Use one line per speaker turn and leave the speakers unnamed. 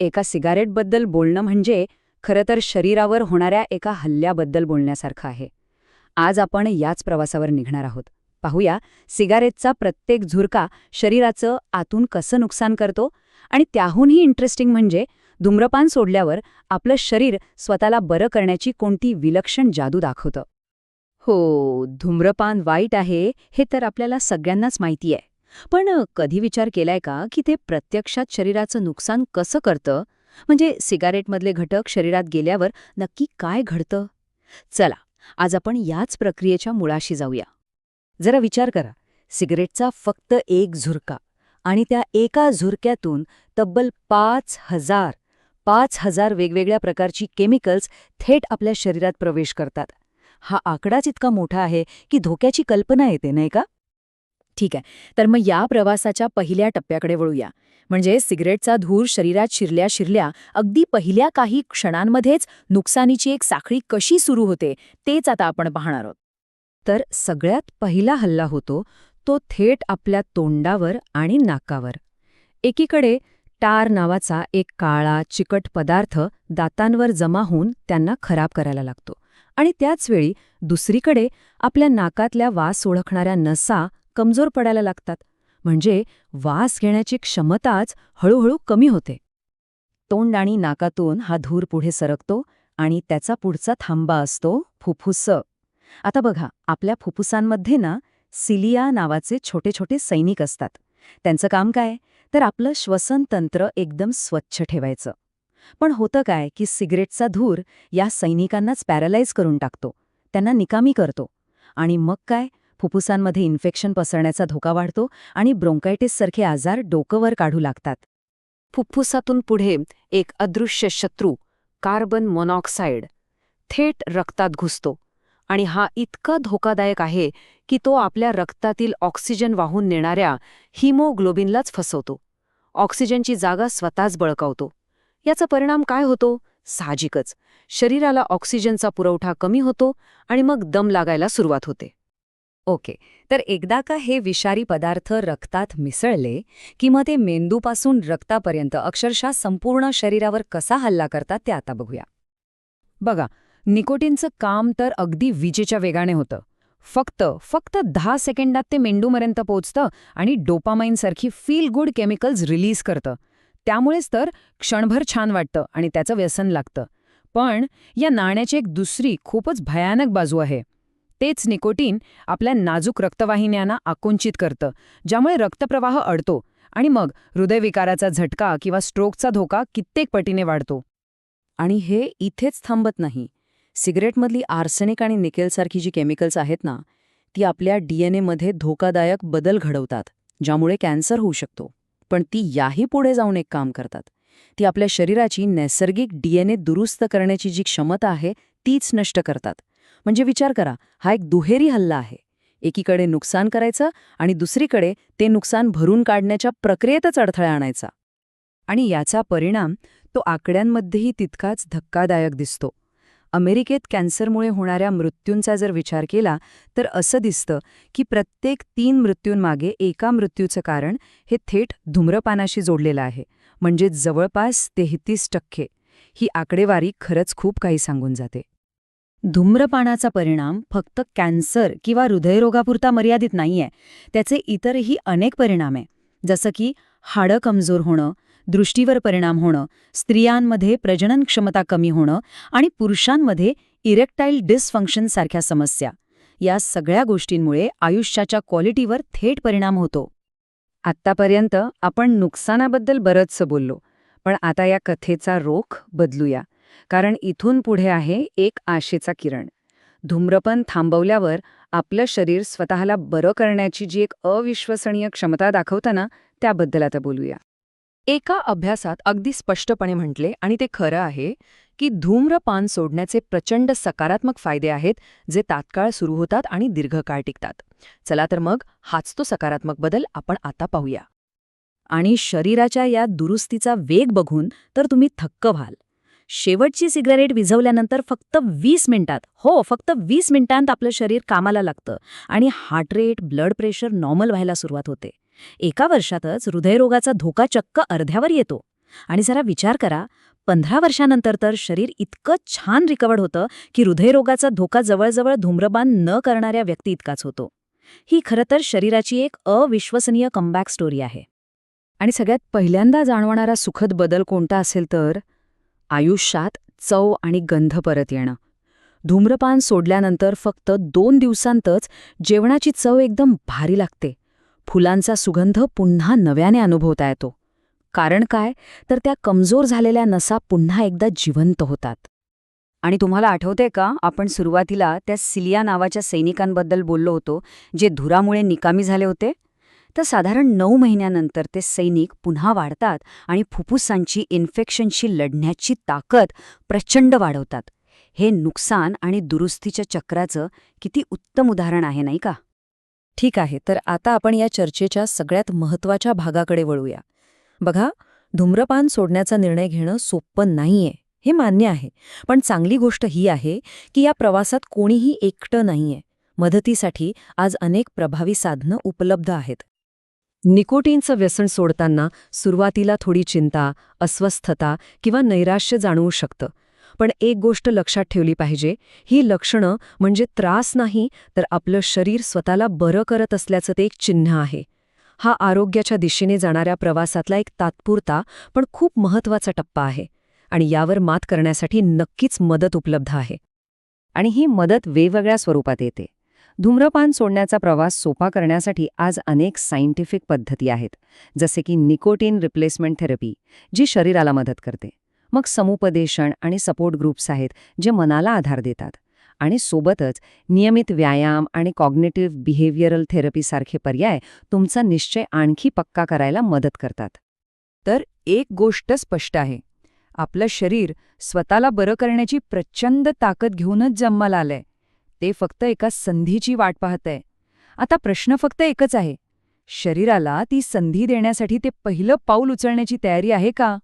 एका सिगारेटबद्दल बोलणं म्हणजे खरं तर शरीरावर होणाऱ्या एका हल्ल्याबद्दल बोलण्यासारखं आहे. आज आपण याच प्रवासावर निघणार आहोत. पाहूया सिगारेटचा प्रत्येक झुरका शरीराचं आतून कसं नुकसान करतो आणि त्याहूनही इंटरेस्टिंग म्हणजे धूम्रपान सोडल्यावर आपलं शरीर स्वतःला बरं करण्याची कोणती विलक्षण जादू दाखवतं. हो धूम्रपान वाईट आहे हे तर आपल्याला सगळ्यांनाच माहिती आहे. पण कधी विचार केलाय का की ते प्रत्यक्षात शरीराचं नुकसान कसं करतं? म्हणजे सिगारेटमधले घटक शरीरात गेल्यावर नक्की काय घडतं? चला आज आपण याच प्रक्रियेच्या मुळाशी जाऊया. जरा विचार करा सिगरेटचा फक्त एक झुरका आणि त्या एका झुरक्यातून तब्बल पाच हजार पाच हजार वेगवेगळ्या प्रकारची केमिकल्स थेट आपल्या शरीरात प्रवेश करतात. हा आकडाच इतका मोठा आहे की धोक्याची कल्पना येते नाही का? ठीक आहे. तर मग या प्रवासाच्या पहिल्या टप्प्याकडे वळूया. म्हणजे सिगरेटचा धूर शरीरात शिरल्या शिरल्या अगदी पहिल्या काही क्षणांमध्येच नुकसानीची एक साखळी कशी सुरू होते तेच आता आपण पाहणार आहोत. तर सगळ्यात पहिला हल्ला होतो तो थेट आपल्या तोंडावर आणि नाकावर. एकीकडे टार नावाचा एक काळा चिकट पदार्थ दातांवर जमा होऊन त्यांना खराब करायला लागतो. आणि त्याचवेळी दुसरीकडे आपल्या नाकातल्या वास ओळखणाऱ्या नसा कमजोर पडायला लागतात. म्हणजे वास घेण्याची क्षमताच हळूहळू कमी होते. तोंड आणि नाकातून हा धूर पुढे सरकतो आणि त्याचा पुढचा थांबा असतो फुफ्फुस. आता बघा आपल्या फुफ्फुसांमध्ये ना सिलिया नावाचे छोटे छोटे सैनिक असतात. त्यांचं काम काय? तर आपलं श्वसन तंत्र एकदम स्वच्छ ठेवायचं. पण होतं काय की सिगरेटचा धूर या सैनिकांनाच पॅरलाइज करून टाकतो. त्यांना निकामी करतो. आणि मग काय? फुफ्फुसांमध्ये इन्फेक्शन पसरण्याचा धोका वाढतो आणि ब्रोंकायटिससारखे आजार डोकंवर काढू लागतात. फुफ्फुसातून पुढे एक अदृश्य शत्रू कार्बन मोनॉक्साईड थेट रक्तात घुसतो आणि हा इतका धोकादायक आहे की तो आपल्या रक्तातील ऑक्सिजन वाहून नेणाऱ्या हिमोग्लोबिनलाच फसवतो. ऑक्सिजनची जागा स्वतःच बळकावतो. याचा परिणाम काय होतो? साहजिकच. शरीराला ऑक्सिजनचा पुरवठा कमी होतो आणि मग दम लागायला सुरुवात होते. ओके. तर एकदा का हे विषारी पदार्थ रक्तात मिसळले की मग ते मेंदूपासून रक्तापर्यंत अक्षरशः संपूर्ण शरीरावर कसा हल्ला करतात ते आता बघूया. बघा निकोटीनचं काम तर अगदी विजेच्या वेगाने होतं. फक्त फक्त दहा सेकंडात ते मेंदूपर्यंत पोचतं आणि डोपामाईनसारखी फील गुड केमिकल्स रिलीज करतं. त्यामुळेच तर क्षणभर छान वाटतं आणि त्याचं व्यसन लागतं. पण या नाण्याची एक दुसरी खूपच भयानक बाजू आहे. तेच निकोटीन आपल्या नाजूक रक्तवाहिन्यांना आकुंचित करतं ज्यामुळे रक्तप्रवाह अडतो आणि मग हृदयविकाराचा झटका किंवा स्ट्रोकचा धोका कित्येक पटीने वाढतो. आणि हे इथेच थांबत नाही. सिगरेटमधली आर्सेनिक आणि निकेलसारखी जी केमिकल्स आहेत ना ती आपल्या डीएनएमध्ये धोकादायक बदल घडवतात ज्यामुळे कॅन्सर होऊ शकतो. पण ती याही पुढे जाऊन एक काम करतात. ती आपल्या शरीराची नैसर्गिक डीएनए दुरुस्त करण्याची जी क्षमता आहे तीच नष्ट करतात. म्हणजे विचार करा हा एक दुहेरी हल्ला आहे. एकीकडे नुकसान करायचं आणि दुसरीकडे ते नुकसान भरून काढण्याच्या प्रक्रियेतच अडथळा आणायचा. आणि याचा परिणाम तो आकड्यांमध्येही तितकाच धक्कादायक दिसतो. अमेरिकेत कॅन्सरमुळे होणाऱ्या मृत्यूंचा जर विचार केला तर असं दिसतं की प्रत्येक तीन मृत्यूंमागे एका मृत्यूचं कारण हे थेट धूम्रपानाशी जोडलेलं आहे. म्हणजे जवळपास तेहतीस टक्के. ही आकडेवारी खरंच खूप काही सांगून जाते. धूम्रपानाचा परिणाम फक्त कॅन्सर किंवा हृदयरोगापुरता मर्यादित नाहीये. त्याचे इतरही अनेक परिणाम आहे जसं की हाडं कमजोर होणं दृष्टीवर परिणाम होणं स्त्रियांमध्ये प्रजनन क्षमता कमी होणं आणि पुरुषांमध्ये इरेक्टाईल डिसफंक्शन सारख्या समस्या. या सगळ्या गोष्टींमुळे आयुष्याच्या क्वालिटीवर थेट परिणाम होतो. आत्तापर्यंत आपण नुकसानाबद्दल बरंचसं बोललो पण आता या कथेचा रोख बदलूया. कारण इथून पुढे आहे एक आशेचा किरण. धूम्रपन थांबवल्यावर आपलं शरीर स्वतःला बरं करण्याची जी एक अविश्वसनीय क्षमता दाखवतं ना त्याबद्दल आता बोलूया. एका अभ्यासात अगदी स्पष्टपणे म्हटले आणि ते खरं आहे की धूम्रपान सोडण्याचे प्रचंड सकारात्मक फायदे आहेत जे तात्काळ सुरू होतात आणि दीर्घकाळ टिकतात. चला तर मग हाच तो सकारात्मक बदल आपण आता पाहूया. आणि शरीराच्या या दुरुस्तीचा वेग बघून तर तुम्ही थक्क व्हाल. शेवटची सिगारेट विझवल्यानंतर फक्त वीस मिनिटात. हो फक्त वीस मिनिटांत आपलं शरीर कामाला लागतं आणि heart rate blood pressure normal व्हायला सुरुवात होते. एका वर्षातच हृदयरोगाचा धोका चक्क अर्ध्यावर येतो.
आणि जरा विचार करा पंधरा वर्षानंतर तर शरीर इतकं छान रिकवर्ड होतं की हृदयरोगाचा धोका जवळजवळ धूम्रपान न करणाऱ्या व्यक्ती इतकाच होतो. ही खरं तर शरीराची एक अविश्वसनीय कमबॅक स्टोरी आहे.
आणि सगळ्यात पहिल्यांदा जाणवणारा सुखद बदल कोणता असेल तर? आयुष्यात चव आणि गंध परत येणं. धूम्रपान सोडल्यानंतर फक्त दोन दिवसांतच जेवणाची चव एकदम भारी लागते. फुलांचा सुगंध पुन्हा नव्याने अनुभवता येतो. कारण काय? तर त्या कमजोर झालेल्या नसा पुन्हा एकदा जिवंत होतात. आणि तुम्हाला आठवते का? आपण सुरुवातीला त्या सिलिया नावाच्या सैनिकांबद्दल बोललो होतो जे धुरामुळे निकामी झाले होते? तर साधारण नऊ महिन्यानंतर ते सैनिक पुन्हा वाढतात आणि फुफ्फुसांची इन्फेक्शनशी लढण्याची ताकद प्रचंड वाढवतात. हे नुकसान आणि दुरुस्तीच्या चक्राचं किती उत्तम उदाहरण आहे नाही का?
ठीक आहे तर आता आपण या चर्चेच्या सगळ्यात महत्त्वाच्या भागाकडे वळूया. बघा धूम्रपान सोडण्याचा निर्णय घेणं सोपं नाहीये हे मान्य आहे. पण चांगली गोष्ट ही आहे की या प्रवासात कोणीही एकटं नाहीये. मदतीसाठी आज अनेक प्रभावी साधनं उपलब्ध आहेत.
निकोटीनचं व्यसन सोडताना सुरुवातीला थोडी चिंता अस्वस्थता किंवा नैराश्य जाणवू शकतं. पण एक गोष्ट लक्षात ठेवली पाहिजे ही लक्षणं म्हणजे त्रास नाही तर आपलं शरीर स्वतःला बरं करत असल्याचं ते एक चिन्ह आहे. हा आरोग्याच्या दिशेने जाणाऱ्या प्रवासातला एक तात्पुरता पण खूप महत्त्वाचा टप्पा आहे आणि यावर मात करण्यासाठी नक्कीच मदत उपलब्ध आहे. आणि ही मदत वेगवेगळ्या स्वरूपात येते. धूम्रपान सोडण्याचा प्रवास सोपा करण्यासाठी आज अनेक सायंटिफिक पद्धती आहेत जसे की निकोटीन रिप्लेसमेंट थेरपी जी शरीराला मदत करते. मग समुपदेशन आणि सपोर्ट ग्रुप्स आहेत जे मनाला आधार देतात. आणि सोबतच नियमित व्यायाम आणि कॉग्नेटिव्ह बिहेवियरल थेरपीसारखे पर्याय तुमचा निश्चय आणखी पक्का करायला मदत करतात. तर एक गोष्ट स्पष्ट आहे. आपलं शरीर स्वतःला बरं करण्याची प्रचंड ताकद घेऊनच जन्माला आलंय. ते फक्त एका संधीची वाट पाहतंय. आता प्रश्न फक्त एकच आहे. शरीराला ती संधी देण्यासाठी ते पहिलं पाऊल उचलण्याची तयारी आहे का?